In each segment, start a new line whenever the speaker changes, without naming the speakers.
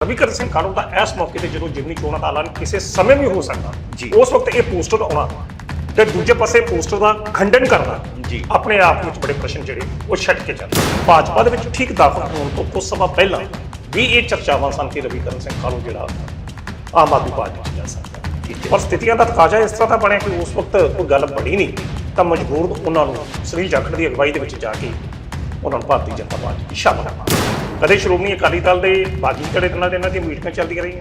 ਰਵੀਕਰਨ ਸਿੰਘ ਕਾਲੂ ਦਾ ਇਸ ਮੌਕੇ ਤੇ ਜਦੋਂ ਜਿਮਨੀ ਚੋਣਾਂ ਦਾ ਐਲਾਨ ਕਿਸੇ ਸਮੇਂ ਵੀ ਹੋ ਸਕਦਾ
ਜੀ।
ਉਸ ਵਕਤ ਇਹ ਪੋਸਟਰ ਆਉਣਾ ਤੇ ਦੂਜੇ ਪਾਸੇ ਪੋਸਟਰ ਦਾ ਖੰਡਨ ਕਰਨਾ
ਜੀ।
ਆਪਣੇ ਆਪ ਵਿੱਚ ਬੜੇ ਪ੍ਰਸ਼ਨ ਜਿਹੜੇ ਉਹ ਛੱਡ ਕੇ ਜਾਂਦੇ ਭਾਜਪਾ ਦੇ ਵਿੱਚ ਠੀਕ ਦਾਖਲ ਹੋਣ ਤੋਂ ਕੁਝ ਸਮਾਂ ਪਹਿਲਾਂ ਵੀ ਇਹ ਚਰਚਾਵਾਂ ਸਨ ਕਿ ਰਵੀਕਰਨ ਸਿੰਘ ਕਾਲੂ ਜਿਹੜਾ ਆਮ ਆਦਮੀ ਪਾਰਟੀ 'ਚ ਜਾ ਸਕਦਾ ਪਰ ਸਥਿਤੀਆਂ ਦਾ ਤਕਾਜ਼ਾ ਇਸ ਤਰ੍ਹਾਂ ਦਾ ਬਣਿਆ ਕਿ ਉਸ ਵਕਤ ਕੋਈ ਗੱਲ ਬਣੀ ਨਹੀਂ ਤਾਂ ਮਜਬੂਰ ਉਹਨਾਂ ਨੂੰ ਸ੍ਰੀ ਜਾਖੜ ਦੀ ਅਗਵਾਈ ਦੇ ਵਿੱਚ ਜਾ ਕੇ ਉਹਨਾਂ ਨੂੰ ਭਾਰਤੀ ਜਨਤਾ ਪਾਰਟੀ ਵਿੱਚ ਸ਼ਾਮਲ ਕਰਨਾ ਕਦੇ ਸ਼੍ਰੋਮਣੀ ਅਕਾਲੀ ਦਲ ਦੇ ਬਾਗੀ ਦਿਨਾਂ ਦੇ ਇਹਨਾਂ ਦੀਆਂ ਮੀਟਿੰਗਾਂ ਚੱਲਦੀਆਂ ਰਹੀਆਂ।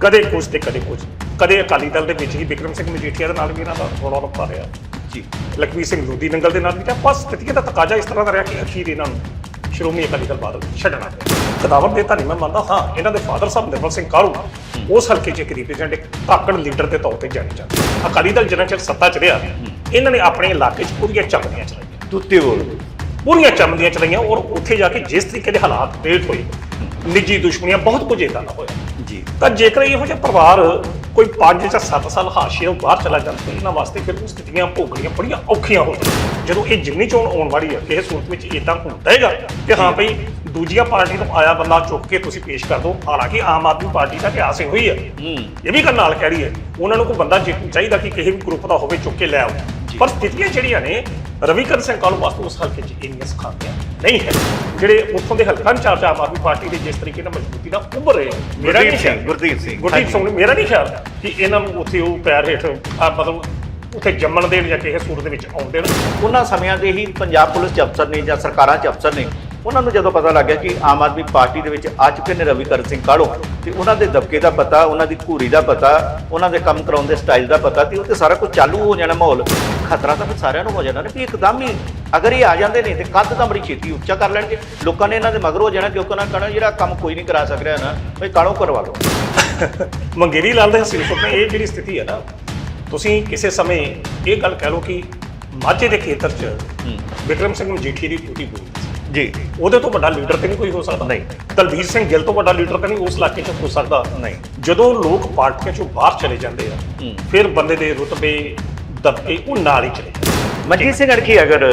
ਕਦੇ ਕੁਝ ਤੇ ਕਦੇ ਕੁਝ ਕਦੇ ਅਕਾਲੀ ਦਲ ਦੇ ਵਿੱਚ ਹੀ ਵਿਕਰਮ ਸਿੰਘ ਮਜੀਠੀਆ ਦੇ ਨਾਲ ਵੀ ਇਹਨਾਂ ਦਾ ਰੌਲਾ ਰੱਪਾ ਰਿਹਾ।
ਜੀ।
ਲਖਵੀਰ ਸਿੰਘ ਲੋਧੀ ਨੰਗਲ ਦੇ ਨਾਲ ਵੀ ਤਾਂ ਬਸ ਸਥਿਤੀਆਂ ਦਾ ਤਕਾਜ਼ਾ ਇਸ ਤਰ੍ਹਾਂ ਦਾ ਰਿਹਾ ਕਿ ਅਖੀਰ ਇਹਨਾਂ ਨੂੰ ਸ਼੍ਰੋਮਣੀ ਅਕਾਲੀ ਦਲ ਬਾਦਲ ਛੱਡਣਾ ਪਿਆ। ਕਦਾਵਰ ਦੇ ਤਾਂ ਨਹੀਂ ਮੈਂ ਮੰਨਦਾ ਹਾਂ ਇਹਨਾਂ ਦੇ ਫਾਦਰ ਸਾਹਿਬ ਨਿਰਮਲ ਸਿੰਘ ਕਾਰੂ ਉਸ ਹਲਕੇ 'ਚ ਇੱਕ ਰਿਪਰੈਜ਼ੈਂਟ ਇੱਕ ਧਾਕੜ ਲੀਡਰ ਦੇ ਤੌਰ ਤੇ ਜਾਣੇ ਜਾਂਦੇ ਅਕਾਲੀ ਦਲ ਜਿੰਨਾ ਚਿਰ ਸੱਤਾ 'ਚ ਰਿਹਾ ਇਹਨਾਂ ਨੇ ਆਪਣੇ ਇਲਾਕੇ 'ਚ ਪੂਰੀਆਂ ਚਮਦੀਆਂ ਚਲਾਈਆਂ।
ਤੁੱਤੇ ਬੋਲ।
ਪੂਰੀਆਂ ਚਮਦੀਆਂ ਚਲਾਈਆਂ ਔਰ ਉੱਥੇ ਜਾ ਕੇ ਜਿਸ ਤਰੀਕੇ ਦੇ ਹਾਲਾਤ ਕ੍ਰੀਏਟ ਹੋਏ ਨਿੱਜੀ ਦੁਸ਼ਮਣੀਆਂ ਬਹੁਤ ਕੁਝ ਏਦਾਂ ਦਾ ਹੋਇਆ।
ਜੀ।
ਤਾਂ ਜੇਕਰ ਇਹੋ ਜਿਹਾ ਪਰਿਵਾਰ ਕੋਈ 5 ਜਾਂ 7 ਸਾਲ ਹਾਸ਼ੀਏ ਤੋਂ ਬਾਹਰ ਚਲਾ ਜਾਂਦਾ ਇਹਨਾਂ ਵਾਸਤੇ ਫਿਰ ਉਹ ਸਥਿਤੀਆਂ ਭੋਗਣੀਆਂ ਬੜੀਆਂ ਔਖੀਆਂ ਹੋ ਜਾਂਦੀਆਂ ਜਦੋਂ ਇਹ ਜਿਮਨੀ ਚੋਣ ਆਉਣ ਵਾਲੀ ਹੈ ਕਿਸੇ ਸੂਰਤ ਵਿੱਚ ਇਦਾਂ ਹੁੰਦਾ ਹੈਗਾ ਕਿ ਹਾਂ ਭਈ ਦੂਜੀਆਂ ਪਾਰਟੀ ਤੋਂ ਆਇਆ ਬੰਦਾ ਚੁੱਕ ਕੇ ਤੁਸੀਂ ਪੇਸ਼ ਕਰ ਦਿਓ ਹਾਲਾਂਕਿ ਆਮ ਆਦਮੀ ਪਾਰਟੀ ਦਾ ਇਤਿਹਾਸ ਇਹੋ ਹੀ ਹੈ।
ਹੂੰ।
ਇਹ ਵੀ ਗੱਲ ਨਾਲ ਕਹਿ ਰਹੀ ਹੈ ਉਹਨਾਂ ਨੂੰ ਕੋਈ ਬੰਦਾ ਚਾਹੀਦਾ ਕਿ ਕਿਸੇ ਵੀ ਗਰੁੱਪ ਦਾ ਹੋਵੇ ਚੁੱਕ ਕੇ ਲੈ ਆਓ। ਪਰ ਸਥਿਤੀਆਂ ਜਿਹੜੀਆਂ ਨੇ ਰਵੀਕਰਨ ਸਿੰਘ ਕਾਲੂ ਵਾਸਤੇ ਉਸ ਹਲਕੇ 'ਚ ਇੰਨੀਆਂ ਸਿਖਾਉਂਦੀਆਂ ਨਹੀਂ ਹੈ। ਜਿਹੜੇ ਉੱਥੋਂ ਦੇ ਹਲਕਾ ਇੰਚਾਰਜ ਆਮ ਆਦਮੀ ਪਾਰਟੀ ਦੇ ਜਿਸ ਤਰੀਕੇ ਨਾਲ ਮਜ਼ਬੂਤੀ ਨਾਲ ਉੱਭਰ ਰਹੇ ਮੇਰਾ ਨਹੀਂ
ਗੁਰਦੀਪ ਸਿੰਘ,
ਖਿਆਲ
ਗੁਰਦੀਪ ਸਿੰਘ,
ਗੁਰਦੀਪ। ਸਿੰਘ ਮੇਰਾ ਨਹੀਂ ਖਿਆਲ ਕਿ ਇਹਨਾਂ ਨੂੰ ਉੱਥੇ ਉਹ ਪੈਰ ਹੇਠ ਆ ਮਤਲਬ ਉੱਥੇ ਜੰਮਣ ਦੇਣ ਜਾਂ ਕਿਸੇ ਸੂਰਤ ਦੇ ਵਿੱਚ ਆਉਣ ਦੇਣ।
ਉਹਨਾਂ ਸਮਿਆਂ ਦੇ ਹੀ ਪੰਜਾਬ ਪੁਲਿਸ ਚ ਅਫਸਰ ਨੇ ਜਾਂ ਸਰਕਾਰਾਂ ਚ ਅਫਸਰ ਨੇ ਉਹਨਾਂ ਨੂੰ ਜਦੋਂ ਪਤਾ ਲੱਗਿਆ ਕਿ ਆਮ ਆਦਮੀ ਪਾਰਟੀ ਦੇ ਵਿੱਚ ਆ ਚੁੱਕੇ ਨੇ ਰਵੀਕਰਨ ਸਿੰਘ ਕਾੜੋ ਤੇ ਉਹਨਾਂ ਦੇ ਦਬਕੇ ਦਾ ਪਤਾ ਉਹਨਾਂ ਦੀ ਘੂਰੀ ਦਾ ਪਤਾ ਉਹਨਾਂ ਦੇ ਕੰਮ ਕਰਾਉਣ ਦੇ ਸਟਾਈਲ ਦਾ ਪਤਾ ਤੇ ਉਹ ਤੇ ਸਾਰਾ ਕੁਝ ਚਾਲੂ ਹੋ ਜਾਣਾ ਮਾਹੌਲ ਖਤਰਾ ਤਾਂ ਫਿਰ ਸਾਰਿਆਂ ਨੂੰ ਹੋ ਜਾਣਾ ਨੇ ਵੀ ਇੱਕਦਮ ਹੀ ਅਗਰ ਇਹ ਆ ਜਾਂਦੇ ਨੇ ਤੇ ਕੱਦ ਤਾਂ ਬੜੀ ਛੇਤੀ ਉੱਚਾ ਕਰ ਲੈਣਗੇ। ਲੋਕਾਂ ਨੇ ਇਹਨਾਂ ਦੇ ਮਗਰ ਹੋ ਜਾਣਾ ਕਿਉਂਕਿ ਉਹਨਾਂ ਕਹਣਾ ਜਿਹੜਾ ਕੰਮ ਕੋਈ ਨਹੀਂ ਕਰਾ ਸਕ ਰਿਹਾ ਨਾ ਬਈ ਕਾੜੋ ਕਰਵਾ ਲਓ।
ਮੰਗੇਰੀ ਲਾਲ ਦੇ ਹਸੀਨ ਸੁਪਨੇ ਇਹ ਜਿਹੜੀ ਸਥਿਤੀ ਹੈ ਨਾ ਤੁਸੀਂ ਕਿਸੇ ਸਮੇਂ ਇਹ ਗੱਲ ਕਹਿ ਲਓ ਕਿ ਮਾਝੇ ਦੇ ਖੇਤਰ 'ਚ ਵਿਕਰਮ ਸਿੰਘ ਮਜੀਠੀ ਦੀ ਟੂਟੀ ਪੂਰੀ।
ਜੀ।
ਉਹਦੇ ਤੋਂ ਵੱਡਾ ਲੀਡਰ ਤੇ ਨਹੀਂ ਕੋਈ ਹੋ ਸਕਦਾ।
ਨਹੀਂ।
ਦਲਬੀਰ ਸਿੰਘ ਗਿੱਲ ਤੋਂ ਵੱਡਾ ਲੀਡਰ ਤਾਂ ਨਹੀਂ ਉਸ ਇਲਾਕੇ 'ਚ ਹੋ ਸਕਦਾ।
ਨਹੀਂ।
ਜਦੋਂ ਲੋਕ ਪਾਰਟੀਆਂ 'ਚੋਂ ਬਾਹਰ ਚਲੇ ਜਾਂਦੇ ਆ। ਫਿਰ ਬੰਦੇ ਦੇ ਰੁਤਬੇ ਦਬਕੇ ਉਹ ਨਾਲ ਹੀ ਚਲੇ
ਮਨਜੀਤ ਸਿੰਘ ਅੜਕੀ ਅਗਰ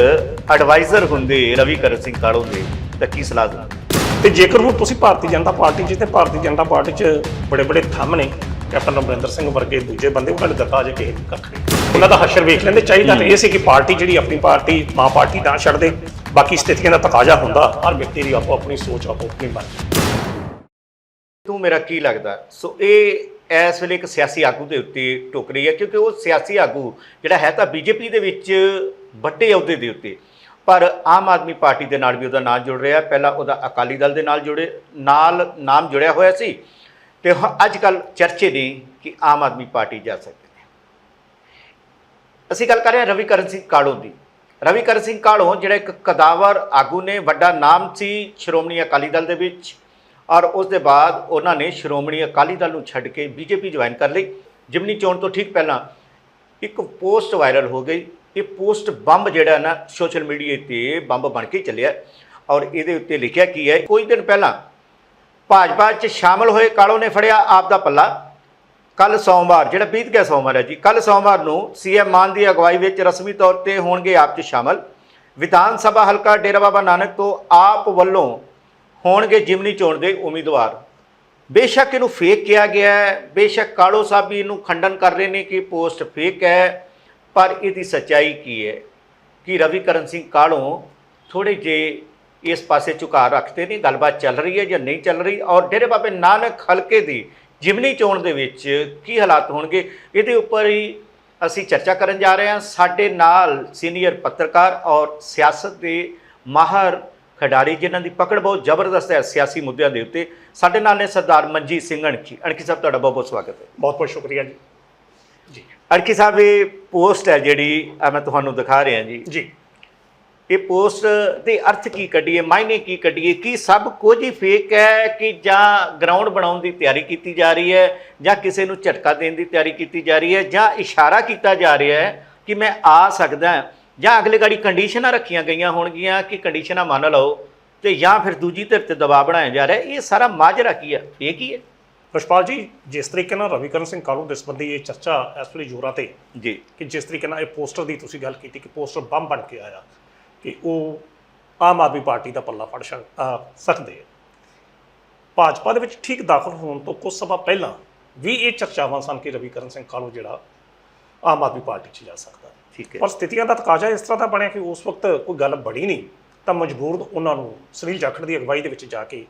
ਐਡਵਾਈਜ਼ਰ ਹੁੰਦੇ ਰਵੀਕਰਨ ਸਿੰਘ ਕਾੜੋ ਦੇ ਤਾਂ ਕੀ ਸਲਾਹ ਦਿੰਦੇ?
ਤੇ ਜੇਕਰ ਹੁਣ ਤੁਸੀਂ ਭਾਰਤੀ ਜਨਤਾ ਪਾਰਟੀ 'ਚ ਤੇ ਭਾਰਤੀ ਜਨਤਾ ਪਾਰਟੀ 'ਚ ਬੜੇ ਬੜੇ ਥੰਮ ਨੇ ਕੈਪਟਨ ਅਮਰਿੰਦਰ ਸਿੰਘ ਵਰਗੇ ਦੂਜੇ ਬੰਦੇ ਉਹਨਾਂ ਨੇ ਦਿੱਤਾ ਜੇ ਕਿਸੇ ਕੱਖ ਨਹੀਂ। ਉਹਨਾਂ ਦਾ ਹਸ਼ਰ ਵੇਖ ਲੈਂਦੇ ਚਾਹੀਦਾ ਤਾਂ ਇਹ ਸੀ ਕਿ ਪਾਰਟੀ ਜਿਹੜੀ ਆਪਣੀ ਪਾਰਟੀ ਮਾਂ ਪਾਰਟੀ ਨਾ ਛੱਡ ਦੇ ਬਾਕੀ ਸਥਿਤੀਆਂ ਦਾ ਤਕਾਜ਼ਾ ਹੁੰਦਾ, ਹਰ ਵਿਅਕਤੀ ਦੀ ਆਪੋ ਆਪਣੀ ਸੋਚ, ਆਪੋ ਆਪਣੀ ਮਰਜ਼ੀ।
ਤੂੰ ਮੇਰਾ ਕੀ ਲੱਗਦਾ? ਸੋ ਇਹ, ਇਸ ਵੇਲੇ ਇੱਕ ਸਿਆਸੀ ਆਗੂ ਦੇ ਉੱਤੇ ਟੁਕ ਰਹੀ ਹੈ, ਕਿਉਂਕਿ ਉਹ ਸਿਆਸੀ ਆਗੂ ਜਿਹੜਾ ਹੈ ਤਾਂ ਬੀਜੇਪੀ ਦੇ ਵਿੱਚ ਵੱਡੇ ਅਹੁਦੇ ਦੇ ਉੱਤੇ। ਪਰ ਆਮ ਆਦਮੀ ਪਾਰਟੀ ਦੇ ਨਾਲ ਵੀ ਉਹਦਾ ਨਾਮ ਜੁੜ ਰਿਹਾ ਪਹਿਲਾਂ ਉਹਦਾ ਅਕਾਲੀ ਦਲ ਦੇ ਨਾਲ ਜੁੜੇ, ਨਾਲ ਨਾਮ ਜੁੜਿਆ ਹੋਇਆ ਸੀ। ਤੇ ਅੱਜ ਕੱਲ ਚਰਚੇ ਨੇ ਕਿ ਆਮ ਆਦਮੀ ਪਾਰਟੀ ਜਾ ਸਕਦੇ ਨੇ ਅਸੀਂ ਗੱਲ ਕਰ ਰਹੇ ਹਾਂ ਰਵੀਕਰਨ ਸਿੰਘ ਕਾਲੋ ਦੀ। ਰਵੀਕਰਨ ਸਿੰਘ ਕਾੜੋ ਜਿਹੜਾ ਇੱਕ ਕਦਾਵਰ ਆਗੂ ਨੇ, ਵੱਡਾ ਨਾਮ ਸੀ ਸ਼੍ਰੋਮਣੀ ਅਕਾਲੀ ਦਲ ਦੇ ਵਿੱਚ, ਔਰ ਉਸ ਦੇ ਬਾਅਦ ਉਹਨਾਂ ਨੇ ਸ਼੍ਰੋਮਣੀ ਅਕਾਲੀ ਦਲ ਨੂੰ ਛੱਡ ਕੇ ਬੀਜੇਪੀ ਜੁਆਇਨ ਕਰ ਲਈ। ਜਿਮਨੀ ਚੋਣ ਤੋਂ ਠੀਕ ਪਹਿਲਾਂ ਇੱਕ ਪੋਸਟ ਵਾਇਰਲ ਹੋ ਗਈ। ਇਹ ਪੋਸਟ ਬੰਬ ਜਿਹੜਾ ਨਾ, ਸੋਸ਼ਲ ਮੀਡੀਆ ਤੇ ਬੰਬ ਬਣ ਕੇ ਚੱਲਿਆ, ਔਰ ਇਹਦੇ ਉੱਤੇ ਲਿਖਿਆ ਕੀ ਹੈ ਕੁਝ ਦਿਨ ਪਹਿਲਾਂ ਭਾਜਪਾ 'ਚ ਸ਼ਾਮਲ ਹੋਏ ਕਾਲੋ ਨੇ ਫੜਿਆ ਆਪ ਦਾ ਪੱਲਾ। ਕੱਲ ਸੋਮਵਾਰ, ਜਿਹੜਾ ਬੀਤ ਗਿਆ ਸੋਮਵਾਰ ਹੈ ਜੀ ਕੱਲ ਸੋਮਵਾਰ ਨੂੰ ਸੀਐਮ ਮਾਨ ਦੀ ਅਗਵਾਈ ਵਿੱਚ ਰਸਮੀ ਤੌਰ ਤੇ ਹੋਣਗੇ ਆਪ 'ਚ ਸ਼ਾਮਲ। ਵਿਧਾਨ ਸਭਾ ਹਲਕਾ ਡੇਰਾ ਬਾਬਾ ਨਾਨਕ ਤੋਂ ਆਪ ਵੱਲੋਂ ਹੋਣਗੇ ਜਿਮਨੀ ਚੋਣ ਦੇ ਉਮੀਦਵਾਰ। ਬੇਸ਼ੱਕ ਇਹਨੂੰ ਫੇਕ ਕਿਹਾ ਗਿਆ ਹੈ, ਬੇਸ਼ੱਕ ਕਾਲੋ ਸਾਹਿਬ ਵੀ ਇਹਨੂੰ ਖੰਡਨ ਕਰ ਰਹੇ ਨੇ ਕਿ ਪੋਸਟ ਫੇਕ ਹੈ, ਪਰ ਇਹਦੀ ਸੱਚਾਈ ਕੀ ਹੈ? ਕਿ ਰਵੀਕਰਨ ਸਿੰਘ ਕਾਲੋ ਥੋੜੇ ਜੇ ਇਸ ਪਾਸੇ ਝੁਕਾਅ ਰੱਖਦੇ ਨੇ, ਗੱਲਬਾਤ ਚੱਲ ਰਹੀ ਹੈ ਜਾਂ ਨਹੀਂ ਚੱਲ ਰਹੀ? ਔਰ ਡੇਰੇ ਬਾਬੇ ਨਾਨਕ ਹਲਕੇ ਦੀ ਜਿਮਨੀ ਚੋਣ ਦੇ ਵਿੱਚ ਕੀ ਹਾਲਾਤ ਹੋਣਗੇ ਇਹਦੇ ਉੱਪਰ ਹੀ ਅਸੀਂ ਚਰਚਾ ਕਰਨ ਜਾ ਰਹੇ ਹਾਂ। ਸਾਡੇ ਨਾਲ ਸੀਨੀਅਰ ਪੱਤਰਕਾਰ ਔਰ ਸਿਆਸਤ ਦੇ ਮਾਹਰ ਖਿਡਾਰੀ ਜਿਨ੍ਹਾਂ ਦੀ ਪਕੜ ਬਹੁਤ ਜ਼ਬਰਦਸਤ ਹੈ ਸਿਆਸੀ ਮੁੱਦਿਆਂ ਦੇ ਉੱਤੇ ਸਾਡੇ ਨਾਲ ਨੇ ਸਰਦਾਰ ਮਨਜੀਤ ਸਿੰਘ ਅਣਖੀ। ਅਣਖੀ ਸਾਹਿਬ ਤੁਹਾਡਾ ਬਹੁਤ ਬਹੁਤ ਸਵਾਗਤ ਹੈ।
ਬਹੁਤ ਬਹੁਤ ਸ਼ੁਕਰੀਆ ਜੀ। ਜੀ
ਅਣਖੀ ਸਾਹਿਬ ਇਹ ਪੋਸਟ ਹੈ ਜਿਹੜੀ ਮੈਂ ਤੁਹਾਨੂੰ ਦਿਖਾ ਰਿਹਾ ਜੀ।
ਜੀ।
ਇਹ ਪੋਸਟ ਦੇ ਅਰਥ ਕੀ ਕੱਢੀਏ ਮਾਇਨੇ ਕੀ ਕੱਢੀਏ ਕੀ ਸਭ ਕੁਝ ਹੀ ਫੇਕ ਹੈ ਕਿ ਜਾਂ ਗਰਾਊਂਡ ਬਣਾਉਣ ਦੀ ਤਿਆਰੀ ਕੀਤੀ ਜਾ ਰਹੀ ਹੈ ਜਾਂ ਕਿਸੇ ਨੂੰ ਝਟਕਾ ਦੇਣ ਦੀ ਤਿਆਰੀ ਕੀਤੀ ਜਾ ਰਹੀ ਹੈ ਜਾਂ ਇਸ਼ਾਰਾ ਕੀਤਾ ਜਾ ਰਿਹਾ ਹੈ ਕਿ ਮੈਂ ਆ ਸਕਦਾ ਜਾਂ ਅਗਲੇ ਗਾੜੀ ਕੰਡੀਸ਼ਨਾਂ ਰੱਖੀਆਂ ਗਈਆਂ ਹੋਣਗੀਆਂ ਕਿ ਕੰਡੀਸ਼ਨਾਂ ਮੰਨ ਲਓ ਤੇ ਜਾਂ ਫਿਰ ਦੂਜੀ ਧਿਰ ਤੇ ਦਬਾਅ ਬਣਾਇਆ ਜਾ ਰਿਹਾ ਇਹ ਸਾਰਾ ਮਾਜਰਾ ਕੀ ਹੈ ਫੇਕ ਹੀ ਹੈ?
ਰਸ਼ਪਾਲ ਜੀ ਜਿਸ ਤਰੀਕੇ ਨਾਲ ਰਵੀਕਰਨ ਸਿੰਘ ਕਾਲੂ ਦੇ ਸੰਬੰਧੀ ਇਹ ਚਰਚਾ ਇਸ ਵੇਲੇ ਜ਼ੋਰਾਂ ਤੇ
ਜੀ।
ਕਿ ਜਿਸ ਤਰੀਕੇ ਨਾਲ ਇਹ ਪੋਸਟਰ ਦੀ ਤੁਸੀਂ ਗੱਲ ਕੀਤੀ ਕਿ ਪੋਸਟਰ ਬੰਬ ਬਣ ਕੇ ਆਇਆ ਕਿ ਉਹ ਆਮ ਆਦਮੀ ਪਾਰਟੀ ਦਾ ਪੱਲਾ ਫੜ ਸਕਦੇ ਆ। ਭਾਜਪਾ ਦੇ ਵਿੱਚ ਠੀਕ ਦਾਖਲ ਹੋਣ ਤੋਂ ਕੁਝ ਸਮਾਂ ਪਹਿਲਾਂ ਵੀ ਇਹ ਚਰਚਾਵਾਂ ਸਨ ਕਿ ਰਵੀਕਰਨ ਸਿੰਘ ਕਾਲੂ ਜਿਹੜਾ ਆਮ ਆਦਮੀ ਪਾਰਟੀ 'ਚ ਜਾ ਸਕਦਾ।
ਠੀਕ ਹੈ।
ਪਰ ਸਥਿਤੀਆਂ ਦਾ ਤਕਾਜ਼ਾ ਇਸ ਤਰ੍ਹਾਂ ਦਾ ਬਣਿਆ ਕਿ ਉਸ ਵਕਤ ਕੋਈ ਗੱਲ ਬੜੀ ਨਹੀਂ ਤਾਂ ਮਜਬੂਰ ਉਹਨਾਂ ਨੂੰ ਸੁਨੀਲ ਜਾਖੜ ਦੀ ਅਗਵਾਈ ਦੇ ਵਿੱਚ ਜਾ ਕੇ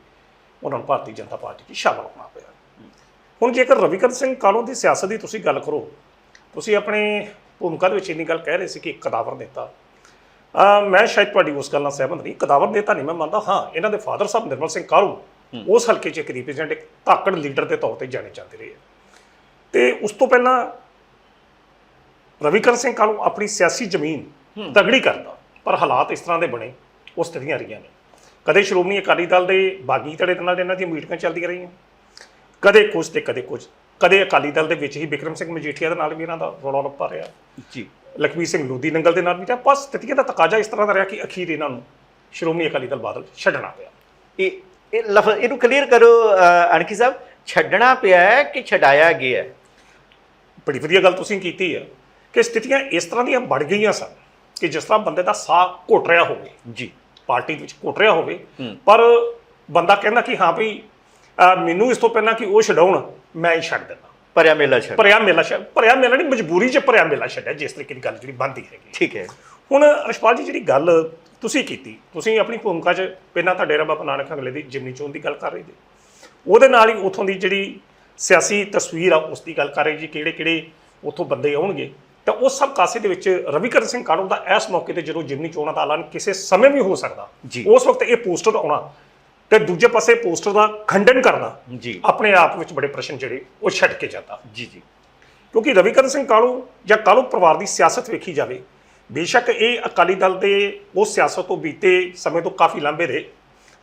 ਉਹਨਾਂ ਨੂੰ ਭਾਰਤੀ ਜਨਤਾ ਪਾਰਟੀ 'ਚ ਸ਼ਾਮਲ ਹੋਣਾ ਪਿਆ। ਹੁਣ ਜੇਕਰ ਰਵੀਕਰਨ ਸਿੰਘ ਕਾਲੂ ਦੀ ਸਿਆਸਤ ਦੀ ਤੁਸੀਂ ਗੱਲ ਕਰੋ ਤੁਸੀਂ ਆਪਣੇ ਭੂਮਿਕਾ ਦੇ ਵਿੱਚ ਇੰਨੀ ਗੱਲ ਕਹਿ ਰਹੇ ਸੀ ਕਿ ਇੱਕ ਕਦਾਵਰ ਨੇਤਾ ਮੈਂ ਸ਼ਾਇਦ ਤੁਹਾਡੀ ਉਸ ਗੱਲ ਨਾਲ ਸਹਿਮਤ ਨਹੀਂ ਕਦਾਵਰ ਨੇਤਾ ਨਹੀਂ ਮੈਂ ਮੰਨਦਾ ਹਾਂ ਇਹਨਾਂ ਦੇ ਫਾਦਰ ਸਾਹਿਬ ਨਿਰਮਲ ਸਿੰਘ ਕਾਲੂ ਉਸ ਹਲਕੇ 'ਚ ਇੱਕ ਰਿਪਰੈਜ਼ੈਂਟ ਇੱਕ ਧਾਕੜ ਲੀਡਰ ਦੇ ਤੌਰ ਤੇ ਜਾਣੇ ਜਾਂਦੇ ਰਹੇ। ਤੇ ਉਸ ਤੋਂ ਪਹਿਲਾਂ ਰਵੀਕਰਨ ਸਿੰਘ ਕਾਲੂ ਆਪਣੀ ਸਿਆਸੀ ਜ਼ਮੀਨ ਤਗੜੀ ਕਰਦਾ ਪਰ ਹਾਲਾਤ ਇਸ ਤਰ੍ਹਾਂ ਦੇ ਬਣੇ ਉਸ ਸਥਿਤੀਆਂ ਰਹੀਆਂ ਨੇ। ਕਦੇ ਸ਼੍ਰੋਮਣੀ ਅਕਾਲੀ ਦਲ ਦੇ ਬਾਗੀ ਧੜੇ ਦੇ ਨਾਲ ਇਹਨਾਂ ਦੀਆਂ ਮੀਟਿੰਗਾਂ ਚੱਲਦੀਆਂ ਰਹੀਆਂ ਕਦੇ ਕੁਝ ਤੇ ਕਦੇ ਕੁਝ ਕਦੇ ਅਕਾਲੀ ਦਲ ਦੇ ਵਿੱਚ ਹੀ ਬਿਕਰਮ ਸਿੰਘ ਮਜੀਠੀਆ ਦੇ ਨਾਲ ਵੀ ਇਹਨਾਂ ਦਾ ਰੌਲਾ ਰੱਪਾ ਰਿਹਾ।
ਜੀ।
ਲਖਵੀਰ ਸਿੰਘ ਲੋਧੀ ਨੰਗਲ ਦੇ ਨਾਲ ਵੀ ਰਿਹਾ ਪਰ ਸਥਿਤੀਆਂ ਦਾ ਤਕਾਜ਼ਾ ਇਸ ਤਰ੍ਹਾਂ ਦਾ ਰਿਹਾ ਕਿ ਅਖੀਰ ਇਹਨਾਂ ਨੂੰ ਸ਼੍ਰੋਮਣੀ ਅਕਾਲੀ ਦਲ ਬਾਦਲ ਛੱਡਣਾ ਪਿਆ।
ਇਹ ਇਹ ਲਫ਼ਜ਼ ਇਹਨੂੰ ਕਲੀਅਰ ਕਰੋ ਅਣਖੀ ਸਾਹਿਬ ਛੱਡਣਾ ਪਿਆ ਹੈ ਕਿ ਛਡਾਇਆ ਗਿਆ ਹੈ?
ਬੜੀ ਵਧੀਆ ਗੱਲ ਤੁਸੀਂ ਕੀਤੀ ਹੈ ਕਿ ਸਥਿਤੀਆਂ ਇਸ ਤਰ੍ਹਾਂ ਦੀਆਂ ਬੜ ਗਈਆਂ ਸਨ ਕਿ ਜਿਸ ਤਰ੍ਹਾਂ ਬੰਦੇ ਦਾ ਸਾਹ ਘੁੱਟ ਰਿਹਾ ਹੋਵੇ
ਜੀ।
ਪਾਰਟੀ ਵਿੱਚ ਘੁੱਟ ਰਿਹਾ ਹੋਵੇ। ਪਰ ਬੰਦਾ ਕਹਿੰਦਾ ਕਿ ਹਾਂ ਭਈ ਮੈਨੂੰ ਇਸ ਤੋਂ ਪਹਿਲਾਂ ਕਿ ਉਹ ਛਡਾਉਣ ਮੈਂ ਹੀ ਛੱਡ ਦਿੰਦਾ।
ਪਰਿਆ ਮੇਲਾ ਛੱਡ।
ਭਰਿਆ ਮੇਲਾ ਛੱਡ ਭਰਿਆ ਮੇਲਾ ਨਹੀਂ ਮਜਬੂਰੀ 'ਚ ਭਰਿਆ ਮੇਲਾ ਛੱਡਿਆ ਜਿਸ ਤਰੀਕੇ ਦੀ ਗੱਲ ਜਿਹੜੀ ਬਣਦੀ ਹੈਗੀ।
ਠੀਕ ਹੈ।
ਹੁਣ ਅਸ਼ਪਾਲ ਜੀ ਜਿਹੜੀ ਗੱਲ ਤੁਸੀਂ ਕੀਤੀ ਤੁਸੀਂ ਆਪਣੀ ਭੂਮਿਕਾ 'ਚ ਪਹਿਲਾਂ ਤਾਂ ਡੇਰਾ ਬਾਬਾ ਨਾਨਕ ਅਗਲੇ ਦੀ ਜਿਮਨੀ ਚੋਣ ਦੀ ਗੱਲ ਕਰ ਰਹੇ ਸੀ ਉਹਦੇ ਨਾਲ ਹੀ ਉਥੋਂ ਦੀ ਜਿਹੜੀ ਸਿਆਸੀ ਤਸਵੀਰ ਆ ਉਸ ਦੀ ਗੱਲ ਕਰ ਰਹੇ ਜੀ ਕਿਹੜੇ ਕਿਹੜੇ ਉਥੋਂ ਬੰਦੇ ਆਉਣਗੇ। ਤਾਂ ਉਸ ਸਭ ਕਾਸੇ ਦੇ ਵਿੱਚ ਰਵੀਕਰਨ ਸਿੰਘ ਕਾਲੂ ਦਾ ਇਸ ਮੌਕੇ ਤੇ ਜਦੋਂ ਜਿਮਨੀ ਚੋਣਾਂ ਦਾ ਐਲਾਨ ਕਿਸੇ ਸਮੇਂ ਵੀ ਹੋ ਸਕਦਾ।
ਜੀ।
ਉਸ ਵਕਤ ਇਹ ਪੋਸਟਰ ਆਉਣਾ ਤੇ ਦੂਜੇ ਪਾਸੇ ਪੋਸਟਰ ਦਾ ਖੰਡਨ ਕਰਨਾ
ਜੀ।
ਆਪਣੇ ਆਪ ਵਿੱਚ ਬੜੇ ਪ੍ਰਸ਼ਨ ਜਿਹੜੇ ਉਹ ਛੱਡ ਕੇ ਜਾਂਦਾ।
ਜੀ ਜੀ।
ਕਿਉਂਕਿ ਰਵੀਕਰਨ ਸਿੰਘ ਕਾਲੂ ਜਾਂ ਕਾਲੂ ਪਰਿਵਾਰ ਦੀ ਸਿਆਸਤ ਵੇਖੀ ਜਾਵੇ ਬੇਸ਼ੱਕ ਇਹ ਅਕਾਲੀ ਦਲ ਦੇ ਉਸ ਸਿਆਸਤ ਤੋਂ ਬੀਤੇ ਸਮੇਂ ਤੋਂ ਕਾਫੀ ਲੰਬੇ ਰਹੇ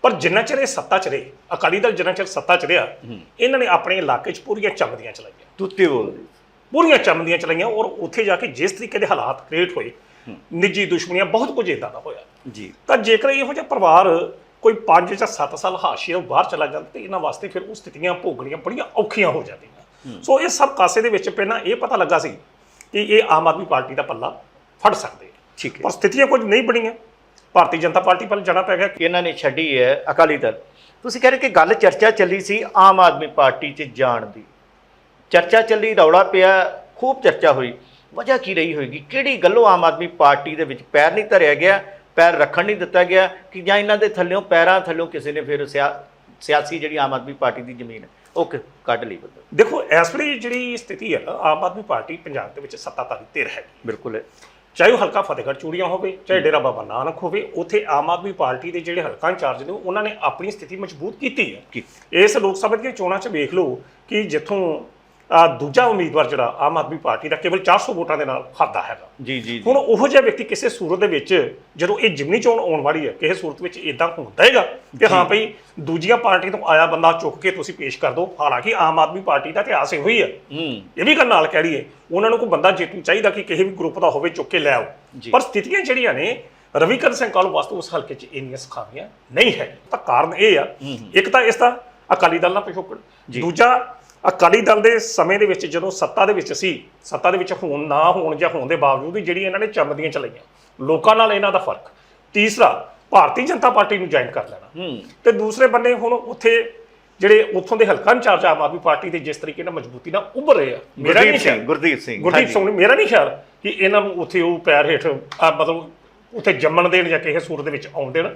ਪਰ ਜਿੰਨਾ ਚਿਰ ਇਹ ਸੱਤਾ 'ਚ ਰਹੇ ਅਕਾਲੀ ਦਲ ਜਿੰਨਾ ਚਿਰ ਸੱਤਾ 'ਚ ਰਿਹਾ ਇਹਨਾਂ ਨੇ ਆਪਣੇ ਇਲਾਕੇ 'ਚ ਪੂਰੀਆਂ ਚਮਦੀਆਂ ਚਲਾਈਆਂ।
ਤੁੱਤੇ ਬੋਲਦੇ
ਪੂਰੀਆਂ ਚਮਦੀਆਂ ਚਲਾਈਆਂ ਔਰ ਉੱਥੇ ਜਾ ਕੇ ਜਿਸ ਤਰੀਕੇ ਦੇ ਹਾਲਾਤ ਕ੍ਰੀਏਟ ਹੋਏ ਨਿੱਜੀ ਦੁਸ਼ਮਣੀਆਂ ਬਹੁਤ ਕੁਝ ਇਦਾਂ ਦਾ ਹੋਇਆ।
ਜੀ।
ਤਾਂ ਜੇਕਰ ਇਹੋ ਜਿਹਾ ਪਰਿਵਾਰ ਕੋਈ 5 ਜਾਂ 7 ਸਾਲ ਹਾਸ਼ੀਏ ਬਾਹਰ ਚਲਾ ਜਾਂਦਾ ਤੇ ਇਹਨਾਂ ਵਾਸਤੇ ਫਿਰ ਉਹ ਸਥਿਤੀਆਂ ਭੋਗਣੀਆਂ ਬੜੀਆਂ ਔਖੀਆਂ ਹੋ ਜਾਂਦੀਆਂ। ਸੋ ਇਹ ਸਭ ਕਾਸੇ ਦੇ ਵਿੱਚ ਪਹਿਲਾਂ ਇਹ ਪਤਾ ਲੱਗਾ ਸੀ ਕਿ ਇਹ ਆਮ ਆਦਮੀ ਪਾਰਟੀ ਦਾ ਪੱਲਾ ਫੜ ਸਕਦੇ।
ਠੀਕ ਹੈ।
ਪਰ ਸਥਿਤੀਆਂ ਕੁਝ ਨਹੀਂ ਬਣੀਆਂ। ਭਾਰਤੀ ਜਨਤਾ ਪਾਰਟੀ ਵੱਲ ਜਾਣਾ ਪੈ ਗਿਆ।
ਇਹਨਾਂ ਨੇ ਛੱਡੀ ਹੈ ਅਕਾਲੀ ਦਲ। ਤੁਸੀਂ ਕਹਿ ਰਹੇ ਕਿ ਗੱਲ ਚਰਚਾ ਚੱਲੀ ਸੀ ਆਮ ਆਦਮੀ ਪਾਰਟੀ 'ਚ ਜਾਣ ਦੀ। ਚਰਚਾ ਚੱਲੀ ਰੌਲਾ ਪਿਆ ਖੂਬ ਚਰਚਾ ਹੋਈ। ਵਜ੍ਹਾ ਕੀ ਰਹੀ ਹੋਏਗੀ? ਕਿਹੜੀ ਗੱਲੋਂ ਆਮ ਆਦਮੀ ਪਾਰਟੀ ਦੇ ਵਿੱਚ ਪੈਰ ਨਹੀਂ ਧਰਿਆ ਗਿਆ? ਪੈਰ ਰੱਖਣ ਨਹੀਂ ਦਿੱਤਾ ਗਿਆ ਕਿ ਜਾਂ ਇਹਨਾਂ ਦੇ ਥੱਲਿਓਂ ਪੈਰਾਂ ਥੱਲਿਓਂ ਕਿਸੇ ਨੇ ਫਿਰ ਸਿਆ- ਸਿਆਸੀ ਜਿਹੜੀ ਆਮ ਆਦਮੀ ਪਾਰਟੀ ਦੀ ਜ਼ਮੀਨ ਹੈ ਉਹ ਕੱਢ ਲਈ ਬੰਦੇ
ਦੇਖੋ ਇਸ ਵੇਲੇ ਜਿਹੜੀ ਸਥਿਤੀ ਹੈ ਆਮ ਆਦਮੀ ਪਾਰਟੀ ਪੰਜਾਬ ਦੇ ਵਿੱਚ ਸੱਤਾਧਾਰੀ ਧਿਰ ਹੈ
ਬਿਲਕੁਲ।
ਚਾਹੇ ਉਹ ਹਲਕਾ ਫਤਿਹਗੜ੍ਹ ਚੂੜੀਆਂ ਹੋਵੇ ਚਾਹੇ ਡੇਰਾ ਬਾਬਾ ਨਾਨਕ ਹੋਵੇ ਉੱਥੇ ਆਮ ਆਦਮੀ ਪਾਰਟੀ ਦੇ ਜਿਹੜੇ ਹਲਕਾ ਇੰਚਾਰਜ ਨੇ ਉਹਨਾਂ ਨੇ ਆਪਣੀ ਸਥਿਤੀ ਮਜ਼ਬੂਤ ਕੀਤੀ ਹੈ।
ਕੀ?
ਇਸ ਲੋਕ ਸਭਾ ਦੀਆਂ ਚੋਣਾਂ 'ਚ ਵੇਖ ਲਓ ਕਿ ਜਿੱਥੋਂ ਦੂਜਾ ਉਮੀਦਵਾਰ ਜਿਹੜਾ ਆਮ ਆਦਮੀ ਪਾਰਟੀ ਦਾ ਕੇਵਲ 400 ਵੋਟਾਂ ਦੇ ਨਾਲ ਹਾਰਦਾ ਹੈਗਾ।
ਜੀ ਜੀ
ਹੁਣ ਉਹੋ ਜਿਹਾ ਵਿਅਕਤੀ ਕਿਸੇ ਸੂਰਤ ਦੇ ਵਿੱਚ ਜਦੋਂ ਇਹ ਜਿਮਨੀ ਚੋਣ ਆਉਣ ਵਾਲੀ ਹੈ ਕਿਸੇ ਸੂਰਤ ਵਿੱਚ ਇਦਾਂ ਹੁੰਦਾ ਹੈਗਾ ਕਿ ਹਾਂ ਭਈ ਦੂਜੀਆਂ ਪਾਰਟੀ ਤੋਂ ਆਇਆ ਬੰਦਾ ਚੁੱਕ ਕੇ ਤੁਸੀਂ ਪੇਸ਼ ਕਰ ਦਿਓ ਹਾਲਾਂਕਿ ਆਮ ਆਦਮੀ ਪਾਰਟੀ ਦਾ ਇਤਿਹਾਸ ਇਹੋ ਹੀ ਹੈ। ਇਹ ਵੀ ਗੱਲ ਨਾਲ ਕਹਿ ਰਹੀਏ ਉਹਨਾਂ ਨੂੰ ਕੋਈ ਬੰਦਾ ਜੇਤੂ ਚਾਹੀਦਾ ਕਿ ਕਿਸੇ ਵੀ ਗਰੁੱਪ ਦਾ ਹੋਵੇ ਚੁੱਕ ਕੇ ਲੈ ਆਓ। ਪਰ ਸਥਿਤੀਆਂ ਜਿਹੜੀਆਂ ਨੇ ਰਵੀਕਰਨ ਸਿੰਘ ਕਾਲੂ ਵਾਸਤੇ ਉਸ ਹਲਕੇ 'ਚ ਇੰਨੀਆਂ ਸਖਾਵੀਆਂ ਨਹੀਂ ਹੈ। ਤਾਂ ਕਾਰਨ ਇਹ ਆ ਇੱਕ ਤਾਂ ਇਸ ਦਾ ਅਕਾਲੀ ਦਲ ਨਾਲ ਪਿਛੋਕੜ। ਦੂਜਾ ਅਕਾਲੀ ਦਲ ਦੇ ਸਮੇਂ ਦੇ ਵਿੱਚ ਜਦੋਂ ਸੱਤਾ ਦੇ ਵਿੱਚ ਸੀ ਸੱਤਾ ਦੇ ਵਿੱਚ ਹੋਣ ਨਾ ਹੋਣ ਜਾਂ ਹੋਣ ਦੇ ਬਾਵਜੂਦ ਵੀ ਜਿਹੜੀ ਇਹਨਾਂ ਨੇ ਚਮਦੀਆਂ ਚਲਾਈਆਂ ਲੋਕਾਂ ਨਾਲ ਇਹਨਾਂ ਦਾ ਫ਼ਰਕ। ਤੀਸਰਾ ਭਾਰਤੀ ਜਨਤਾ ਪਾਰਟੀ ਨੂੰ ਜੁਆਇਨ ਕਰ ਲੈਣਾ। ਤੇ ਦੂਸਰੇ ਬੰਨੇ ਹੁਣ ਉੱਥੇ ਜਿਹੜੇ ਉੱਥੋਂ ਦੇ ਹਲਕਾ ਇੰਚਾਰਜ ਆਮ ਆਦਮੀ ਪਾਰਟੀ ਦੇ ਜਿਸ ਤਰੀਕੇ ਨਾਲ ਮਜ਼ਬੂਤੀ ਨਾਲ ਉੱਭਰ ਰਹੇ ਆ ਮੇਰਾ ਨਹੀਂ ਖਿਆਲ।
ਗੁਰਦੀਪ ਸਿੰਘ।
ਗੁਰਦੀਪ। ਸਿੰਘ ਮੇਰਾ ਨਹੀਂ ਖਿਆਲ ਕਿ ਇਹਨਾਂ ਨੂੰ ਉੱਥੇ ਉਹ ਪੈਰ ਹੇਠ ਆ ਮਤਲਬ ਉੱਥੇ ਜੰਮਣ ਦੇਣ ਜਾਂ ਕਿਸੇ ਸੂਰਤ ਦੇ ਵਿੱਚ ਆਉਣ ਦੇਣ।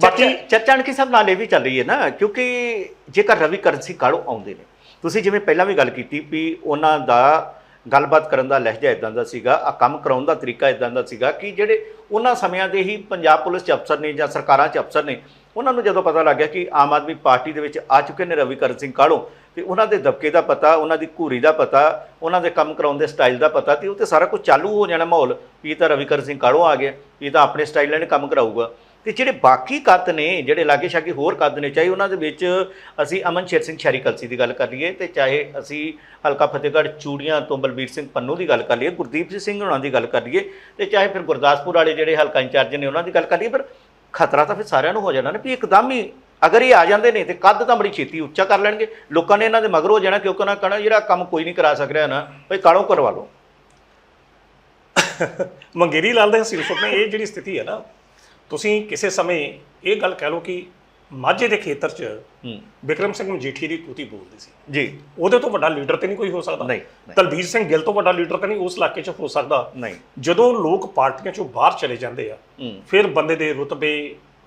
ਬਾਕੀ ਚਰਚਾ ਅਣਖੀ ਸਾਹਿਬ ਨਾਲ ਇਹ ਵੀ ਚੱਲ ਰਹੀ ਹੈ ਨਾ ਕਿਉਂਕਿ ਜੇਕਰ ਰਵੀ ਕਰਨ ਸਿੰਘ ਕਾਲੂ ਆਉਂਦੇ ਨੇ ਤੁਸੀਂ ਜਿਵੇਂ ਪਹਿਲਾਂ ਵੀ ਗੱਲ ਕੀਤੀ ਵੀ ਉਹਨਾਂ ਦਾ ਗੱਲਬਾਤ ਕਰਨ ਦਾ ਲਹਿਜਾ ਇਦਾਂ ਦਾ ਸੀਗਾ ਆ ਕੰਮ ਕਰਾਉਣ ਦਾ ਤਰੀਕਾ ਇਦਾਂ ਦਾ ਸੀਗਾ ਕਿ ਜਿਹੜੇ ਉਹਨਾਂ ਸਮਿਆਂ ਦੇ ਹੀ ਪੰਜਾਬ ਪੁਲਿਸ 'ਚ ਅਫਸਰ ਨੇ ਜਾਂ ਸਰਕਾਰਾਂ 'ਚ ਅਫਸਰ ਨੇ, ਉਹਨਾਂ ਨੂੰ ਜਦੋਂ ਪਤਾ ਲੱਗ ਗਿਆ ਕਿ ਆਮ ਆਦਮੀ ਪਾਰਟੀ ਦੇ ਵਿੱਚ ਆ ਚੁੱਕੇ ਨੇ ਰਵੀਕਰਨ ਸਿੰਘ ਕਾਲੂ ਤੇ ਉਹਨਾਂ ਦੇ ਦਬਕੇ ਦਾ ਪਤਾ, ਉਹਨਾਂ ਦੀ ਘੂਰੀ ਦਾ ਪਤਾ, ਉਹਨਾਂ ਦੇ ਕੰਮ ਕਰਾਉਣ ਦੇ ਸਟਾਈਲ ਦਾ ਪਤਾ, ਤੇ ਉਹ ਤੇ ਸਾਰਾ ਕੁਝ ਚਾਲੂ ਹੋ ਜਾਣਾ ਮਾਹੌਲ, ਵੀ ਇਹ ਤਾਂ ਰਵੀਕਰਨ ਸਿੰਘ ਕਾਲੂ ਆ ਗਿਆ, ਇਹ ਤਾਂ ਆਪਣੇ ਸਟਾਈਲ ਨਾਲ ਕੰਮ ਕਰਾਊਗਾ। ਤੇ ਜਿਹੜੇ ਬਾਕੀ ਕੱਦ ਨੇ, ਜਿਹੜੇ ਲਾਗੇ ਛਾਗੇ ਹੋਰ ਕੱਦ ਨੇ, ਚਾਹੇ ਉਹਨਾਂ ਦੇ ਵਿੱਚ ਅਸੀਂ ਅਮਨ ਸ਼ੇਰ ਸਿੰਘ ਸ਼ਹਿਰੀ ਕਲਸੀ ਦੀ ਗੱਲ ਕਰ ਲਈਏ ਤੇ ਚਾਹੇ ਅਸੀਂ ਹਲਕਾ ਫਤਿਹਗੜ੍ਹ ਚੂੜੀਆਂ ਤੋਂ ਬਲਬੀਰ ਸਿੰਘ ਪੰਨੂ ਦੀ ਗੱਲ ਕਰ ਲਈਏ, ਗੁਰਦੀਪ ਸਿੰਘ ਉਹਨਾਂ ਦੀ ਗੱਲ ਕਰ ਲਈਏ, ਤੇ ਚਾਹੇ ਫਿਰ ਗੁਰਦਾਸਪੁਰ ਵਾਲੇ ਜਿਹੜੇ ਹਲਕਾ ਇੰਚਾਰਜ ਨੇ ਉਹਨਾਂ ਦੀ ਗੱਲ ਕਰ ਲਈਏ, ਪਰ ਖਤਰਾ ਤਾਂ ਫਿਰ ਸਾਰਿਆਂ ਨੂੰ ਹੋ ਜਾਣਾ ਨਾ ਵੀ ਇੱਕਦਮ ਹੀ ਅਗਰ ਇਹ ਆ ਜਾਂਦੇ ਨੇ ਤੇ ਕੱਦ ਤਾਂ ਬੜੀ ਛੇਤੀ ਉੱਚਾ ਕਰ ਲੈਣਗੇ। ਲੋਕਾਂ ਨੇ ਇਹਨਾਂ ਦੇ ਮਗਰ ਹੋ ਜਾਣਾ ਕਿਉਂਕਿ ਉਹਨਾਂ ਕਹਣਾ, ਜਿਹੜਾ ਕੰਮ ਕੋਈ ਨਹੀਂ ਕਰਾ ਸਕ ਰਿਹਾ ਨਾ ਭਈ ਕਾਲੋਂ ਕਰਵਾ ਲਓ?
ਮੰਗੇਰੀ ਲਾਲ ਦੇ ਹਸੀਰ ਸੁਪਨੇ, ਇਹ ਜਿਹੜੀ ਸਥਿਤੀ ਹੈ ਨਾ ਤੁਸੀਂ ਕਿਸੇ ਸਮੇਂ ਇਹ ਗੱਲ ਕਹਿ ਲਓ ਕਿ ਮਾਝੇ ਦੇ ਖੇਤਰ 'ਚ ਵਿਕਰਮ ਸਿੰਘ ਮਜੀਠੀ ਦੀ ਤੂਤੀ ਬੋਲਦੀ ਸੀ।
ਜੀ।
ਉਹਦੇ ਤੋਂ ਵੱਡਾ ਲੀਡਰ ਤੇ ਨਹੀਂ ਕੋਈ ਹੋ ਸਕਦਾ।
ਨਹੀਂ।
ਦਲਬੀਰ ਸਿੰਘ ਗਿੱਲ ਤੋਂ ਵੱਡਾ ਲੀਡਰ ਤਾਂ ਨਹੀਂ ਉਸ ਇਲਾਕੇ 'ਚ ਹੋ ਸਕਦਾ।
ਨਹੀਂ।
ਜਦੋਂ ਲੋਕ ਪਾਰਟੀਆਂ 'ਚੋਂ ਬਾਹਰ ਚਲੇ ਜਾਂਦੇ ਆ ਫਿਰ ਬੰਦੇ ਦੇ ਰੁਤਬੇ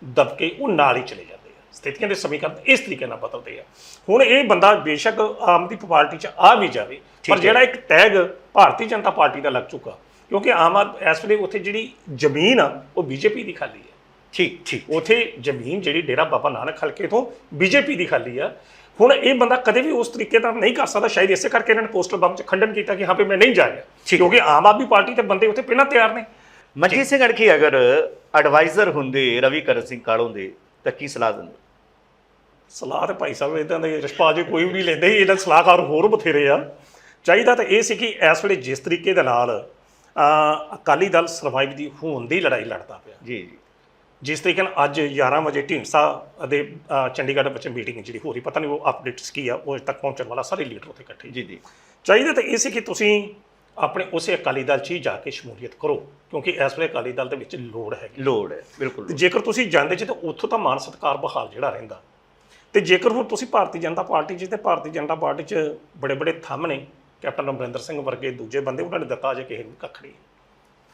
ਦਬਕੇ ਉਹ ਨਾਲ ਹੀ ਚਲੇ ਜਾਂਦੇ ਆ। ਸਥਿਤੀਆਂ ਦੇ ਸਮੀਕਰਨ ਇਸ ਤਰੀਕੇ ਨਾਲ ਬਦਲਦੇ ਆ। ਹੁਣ ਇਹ ਬੰਦਾ ਬੇਸ਼ੱਕ ਆਮ ਆਦਮੀ ਪਾਰਟੀ 'ਚ ਆ ਵੀ ਜਾਵੇ ਪਰ। ਜਿਹੜਾ ਇੱਕ ਟੈਗ ਭਾਰਤੀ ਜਨਤਾ ਪਾਰਟੀ ਦਾ ਲੱਗ ਚੁੱਕਾ ਕਿਉਂਕਿ ਆਮ ਆਦਮੀ ਇਸ ਵੇਲੇ ਉੱਥੇ ਜਿਹੜੀ ਜ਼ਮੀਨ ਆ ਉਹ ਬੀਜੇਪੀ ਦੀ ਖਾਲੀ ਹੈ।
ਠੀਕ ਠੀਕ
ਉਥੇ ਜ਼ਮੀਨ ਜਿਹੜੀ ਡੇਰਾ ਬਾਬਾ ਨਾਨਕ ਹਲਕੇ ਤੋਂ ਬੀਜੇਪੀ ਦੀ ਖਾਲੀ ਆ। ਹੁਣ ਇਹ ਬੰਦਾ ਕਦੇ ਵੀ ਉਸ ਤਰੀਕੇ ਦਾ ਨਹੀਂ ਕਰ ਸਕਦਾ ਸ਼ਾਇਦ ਇਸੇ ਕਰਕੇ ਇਹਨਾਂ ਨੇ ਪੋਸਟਲ ਬੰਮ 'ਚ ਖੰਡਨ ਕੀਤਾ ਕਿ ਹਾਂ ਵੀ ਮੈਂ ਨਹੀਂ ਜਾ ਰਿਹਾ। ਕਿਉਂਕਿ ਆਮ ਆਦਮੀ ਪਾਰਟੀ ਤੇ ਬੰਦੇ ਉੱਥੇ ਪਹਿਲਾਂ ਤਿਆਰ ਨੇ।
ਮਨਜੀਤ ਸਿੰਘ ਅਣਖੀ ਅਗਰ ਐਡਵਾਈਜ਼ਰ ਹੁੰਦੇ ਰਵੀ ਕਰਨ ਸਿੰਘ ਕਾਲੋਂ ਦੇ ਤਾਂ ਕੀ ਸਲਾਹ ਦਿੰਦੇ?
ਸਲਾਹ ਤੇ ਭਾਈ ਸਾਹਿਬ ਇਦਾਂ ਦੇ ਰਿਸ਼ਪਾਲ ਜੀ ਕੋਈ ਵੀ ਨਹੀਂ ਲੈਂਦੇ ਇਹਨਾਂ ਸਲਾਹਕਾਰ ਹੋਰ ਬਥੇਰੇ ਆ। ਚਾਹੀਦਾ ਤਾਂ ਇਹ ਸੀ ਕਿ ਇਸ ਵੇਲੇ ਜਿਸ ਤਰੀਕੇ ਦੇ ਨਾਲ ਅਕਾਲੀ ਦਲ ਸਰਵਾਈਵ ਦੀ ਹੋਣ ਦੀ ਲੜਾਈ ਲੜਦਾ ਪਿਆ।
ਜੀ ਜੀ।
ਜਿਸ ਤਰੀਕੇ ਨਾਲ ਅੱਜ 11 ਵਜੇ ਢੀਂਡਸਾ ਦੇ ਅਹ, ਚੰਡੀਗੜ੍ਹ ਵਿੱਚ ਮੀਟਿੰਗ ਜਿਹੜੀ ਹੋ ਰਹੀ ਪਤਾ ਨਹੀਂ ਉਹ ਅਪਡੇਟਸ ਕੀ ਆ ਉਹ ਅਜੇ ਤੱਕ ਪਹੁੰਚਣ ਵਾਲਾ ਸਾਰੇ ਲੀਡਰ ਉੱਥੇ ਇਕੱਠੇ
ਜੀ ਜੀ।
ਚਾਹੀਦਾ ਤਾਂ ਇਹ ਸੀ ਕਿ ਤੁਸੀਂ ਆਪਣੇ ਉਸੇ ਅਕਾਲੀ ਦਲ 'ਚ ਹੀ ਜਾ ਕੇ ਸ਼ਮੂਲੀਅਤ ਕਰੋ ਕਿਉਂਕਿ ਇਸ ਵੇਲੇ ਅਕਾਲੀ ਦਲ ਦੇ ਵਿੱਚ ਲੋੜ ਹੈਗੀ।
ਲੋੜ ਹੈ ਬਿਲਕੁਲ
ਤੇ ਜੇਕਰ ਤੁਸੀਂ ਜਾਂਦੇ ਚ ਤਾਂ ਉੱਥੋਂ ਤਾਂ ਮਾਨ ਸਤਿਕਾਰ ਬਹਾਲ ਜਿਹੜਾ ਰਹਿੰਦਾ। ਤੇ ਜੇਕਰ ਹੁਣ ਤੁਸੀਂ ਭਾਰਤੀ ਜਨਤਾ ਪਾਰਟੀ 'ਚ ਤੇ ਭਾਰਤੀ ਜਨਤਾ ਪਾਰਟੀ 'ਚ ਬੜੇ ਬੜੇ ਥੰਮ ਨੇ ਕੈਪਟਨ ਅਮਰਿੰਦਰ ਸਿੰਘ ਵਰਗੇ ਦੂਜੇ ਬੰਦੇ ਉਹਨਾਂ ਨੇ ਦਿੱਤਾ ਅਜੇ ਕਿਸੇ ਨੂੰ ਕੱਖ ਨਹੀਂ।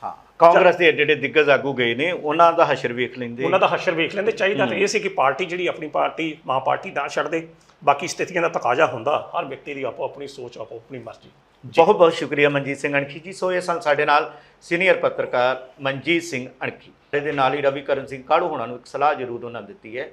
ਹਾਂ। ਕਾਂਗਰਸ ਦੇ ਜਿਹੜੇ ਦਿੱਗਜ ਆਗੂ ਗਏ ਨੇ ਉਹਨਾਂ ਦਾ ਹਸ਼ਰ ਵੇਖ ਲੈਂਦੇ।
ਉਹਨਾਂ ਦਾ ਹਸ਼ਰ ਵੇਖ ਲੈਂਦੇ। ਚਾਹੀਦਾ ਤਾਂ ਇਹ ਸੀ ਕਿ ਪਾਰਟੀ ਜਿਹੜੀ ਆਪਣੀ ਪਾਰਟੀ ਮਾਂ ਪਾਰਟੀ ਨਾ ਛੱਡ ਦੇ। ਬਾਕੀ ਸਥਿਤੀਆਂ ਦਾ ਤਕਾਜ਼ਾ ਹੁੰਦਾ। ਹਰ ਵਿਅਕਤੀ ਦੀ ਆਪੋ ਆਪਣੀ ਸੋਚ ਆਪੋ ਆਪਣੀ ਮਰਜ਼ੀ।
ਬਹੁਤ ਬਹੁਤ ਸ਼ੁਕਰੀਆ ਮਨਜੀਤ ਸਿੰਘ ਅਣਖੀ ਜੀ। ਸੋ ਇਹ ਸਨ ਸਾਡੇ ਨਾਲ ਸੀਨੀਅਰ ਪੱਤਰਕਾਰ ਮਨਜੀਤ ਸਿੰਘ ਅਣਖੀ। ਇਹਦੇ ਨਾਲ ਹੀ ਰਵੀ ਕਰਨ ਸਿੰਘ ਕਾੜੂ ਹੋਣਾ ਨੂੰ ਇੱਕ ਸਲਾਹ ਜ਼ਰੂਰ ਉਹਨਾਂ ਦਿੱਤੀ ਹੈ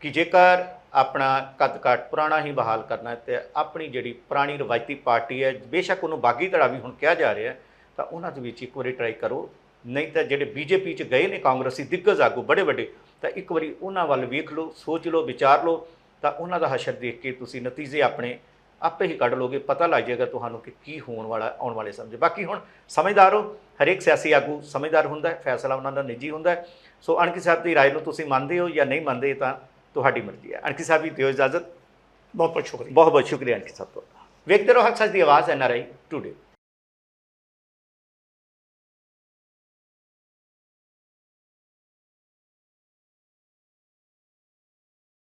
ਕਿ ਜੇਕਰ ਆਪਣਾ ਕੱਦ ਕਾਠ ਪੁਰਾਣਾ ਹੀ ਬਹਾਲ ਕਰਨਾ ਹੈ ਤੇ ਆਪਣੀ ਜਿਹੜੀ ਪੁਰਾਣੀ ਰਵਾਇਤੀ ਪਾਰਟੀ ਹੈ ਬੇਸ਼ੱਕ ਉਹਨੂੰ ਬਾਗੀ ਧੜਾ ਵੀ ਹੁਣ ਕਿਹਾ ਜਾ ਰਿਹਾ ਹੈ, ਤਾਂ ਉਹਨਾਂ ਦੇ ਵਿੱਚ ਇੱਕ ਵਾਰੀ ਟਰਾਈ ਕਰੋ। ਨਹੀਂ ਤਾਂ ਜਿਹੜੇ ਬੀਜੇਪੀ ਚ ਗਏ ਨੇ ਕਾਂਗਰਸੀ ਦਿੱਗਜ ਆਗੂ ਬੜੇ ਵੱਡੇ ਤਾਂ ਇੱਕ ਵਾਰੀ ਉਹਨਾਂ ਵੱਲ ਵੇਖ ਲਓ ਸੋਚ ਲਓ ਵਿਚਾਰ ਲਓ ਤਾਂ ਉਹਨਾਂ ਦਾ ਹਸ਼ਰ ਦੇਖ ਕੇ ਤੁਸੀਂ ਨਤੀਜੇ ਆਪਣੇ ਆਪੇ ਹੀ ਕੱਢ ਲੋਗੇ ਪਤਾ ਲੱਗ ਜਾਏਗਾ ਤੁਹਾਨੂੰ ਕਿ ਕੀ ਹੋਣ ਵਾਲਾ ਆਉਣ ਵਾਲੇ ਸਮੇਂ। ਬਾਕੀ ਹੁਣ ਸਮਝਦਾਰ ਹੋ ਹਰੇਕ ਸਿਆਸੀ ਆਗੂ ਸਮਝਦਾਰ ਹੁੰਦਾ ਹੈ ਫੈਸਲਾ ਉਹਨਾਂ ਦਾ ਨਿੱਜੀ ਹੁੰਦਾ ਹੈ। ਸੋ ਅਣਕੀ ਸਾਹਿਬ ਦੀ ਰਾਏ ਨੂੰ ਤੁਸੀਂ ਮੰਨਦੇ ਹੋ ਜਾਂ ਨਹੀਂ ਮੰਨਦੇ ਤਾਂ ਤੁਹਾਡੀ ਮਰਜ਼ੀ ਹੈ। ਅਣਕੀ ਸਾਹਿਬ ਦੀ ਦਿਓ ਇਜਾਜ਼ਤ।
ਬਹੁਤ ਬਹੁਤ ਸ਼ੁਕਰੀਆ।
ਬਹੁਤ ਬਹੁਤ ਸ਼ੁਕਰੀਆ ਅਣਕੀ ਸਾਹਿਬ ਤੁਹਾਡਾ। ਵੇਖਦੇ ਰਹੋ ਹੱਕ ਸੱਚ ਦੀ ਆਵਾਜ਼ ਐਨਆਰਆਈ ਟੂਡੇ।